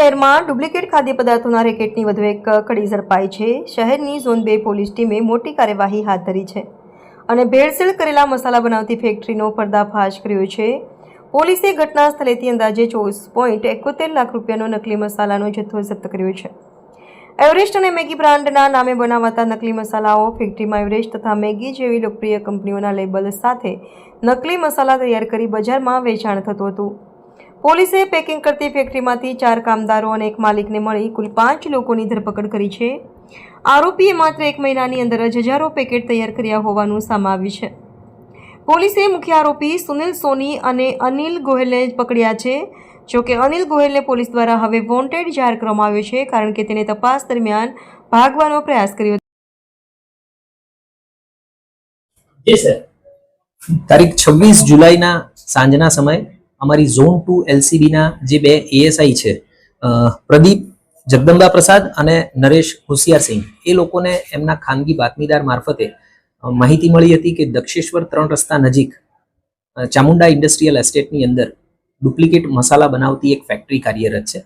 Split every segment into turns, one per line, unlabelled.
શહેરમાં ડુપ્લિકેટ ખાદ્ય પદાર્થોના રેકેટની વધુ એક કડી ઝડપાઈ છે. શહેરની ઝોન બે પોલીસ ટીમે મોટી કાર્યવાહી હાથ ધરી છે અને ભેળસેળ કરેલા મસાલા બનાવતી ફેક્ટરીનો પર્દાફાશ કર્યો છે. પોલીસે ઘટના સ્થળેથી અંદાજે ચોવીસ પોઈન્ટ એકોતેર લાખ રૂપિયાનો નકલી મસાલાનો જથ્થો જપ્ત કર્યો છે. એવરેસ્ટ અને મેગી બ્રાન્ડના નામે બનાવાતા નકલી મસાલાઓ ફેક્ટરીમાં એવરેસ્ટ તથા મેગી જેવી લોકપ્રિય કંપનીઓના લેબલ સાથે નકલી મસાલા તૈયાર કરી બજારમાં વેચાણ થતું હતું. પોલીસે પેકિંગ કરતી ફેક્ટરીમાંથી ચાર કામદારો અને એક માલિકને મળી કુલ પાંચ લોકોની ધરપકડ કરી છે. આરોપીએ માત્ર એક મહિનાની અંદર જ હજારો પેકેટ તૈયાર કર્યા હોવાનું સામાવ્યું છે. પોલીસે મુખ્ય આરોપી સુનિલ સોની અને અનિલ ગોહેલને પકડ્યા છે. જોકે અનિલ ગોહેલને પોલીસ દ્વારા હવે વોન્ટેડ જાહેર કરવામાં આવ્યો છે, કારણ કે તેને તપાસ દરમિયાન ભાગવાનો પ્રયાસ કર્યો.
તારીખ છવ્વીસ જુલાઈના સાંજના સમયે અમારી ઝોન ટુ એલસીબીના જે બે એએસઆઈ છે પ્રદીપ જગદંબા પ્રસાદ અને નરેશ હોશિયારસિંહ એ લોકોને એમના ખાનગી બાતમીદાર મારફતે માહિતી મળી હતી કે દક્ષેશ્વર ત્રણ રસ્તા નજીક ચામુંડા ઇન્ડસ્ટ્રીયલ એસ્ટેટની અંદર ડુપ્લિકેટ મસાલા બનાવતી એક ફેક્ટરી કાર્યરત છે.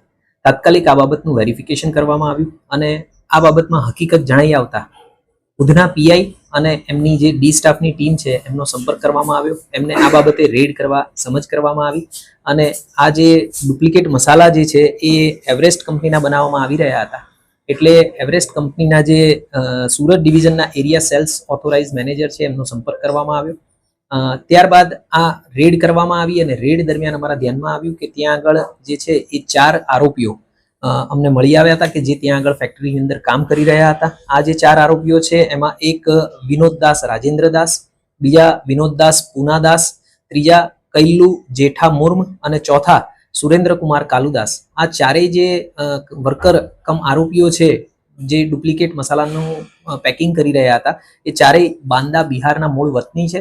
તાત્કાલિક આ બાબતનું વેરિફિકેશન કરવામાં આવ્યું અને આ બાબતમાં હકીકત જણાઈ આવતા ઉધના પીઆઈ અને એમની જે ડી સ્ટાફની ટીમ છે, એમનો સંપર્ક કરવામાં આવ્યો. એમને આ બાબતે રેડ કરવા, સમજ કરવામાં આવી. અને આ જે ડુપ્લિકેટ મસાલા જે છે, એ એવરેસ્ટ કંપનીના બનાવવામાં આવી રહ્યા હતા. એટલે એવરેસ્ટ કંપનીના જે સુરત ડિવિઝનના એરિયા સેલ્સ ઓથોરાઇઝ મેનેજર છે, એમનો સંપર્ક કરવામાં આવ્યો. ત્યારબાદ આ રેડ કરવામાં આવી અને રેડ દરમિયાન અમારા ધ્યાનમાં આવ્યું કે ત્યાં આગળ જે છે, એ ચાર આરોપીઓ અમને મળી આવ્યા હતા કે જે ત્યાં આગળ ફેક્ટરીની અંદર કામ કરી રહ્યા હતા. આ જે ચાર આરોપીઓ છે, એમાં એક વિનોદદાસ રાજેન્દ્રદાસ બીજા વિનોદદાસ પૂનાદાસ ત્રીજા કૈલ્લુ જેઠા મુર્મ અને ચોથા સુરેન્દ્રકુમાર કાલુદાસ આ ચારેય જે વર્કર કમ આરોપીઓ છે, જે ડુપ્લિકેટ મસાલાનું પેકિંગ કરી રહ્યા હતા, એ ચારેય બાંદા બિહારના મૂળ વતની છે.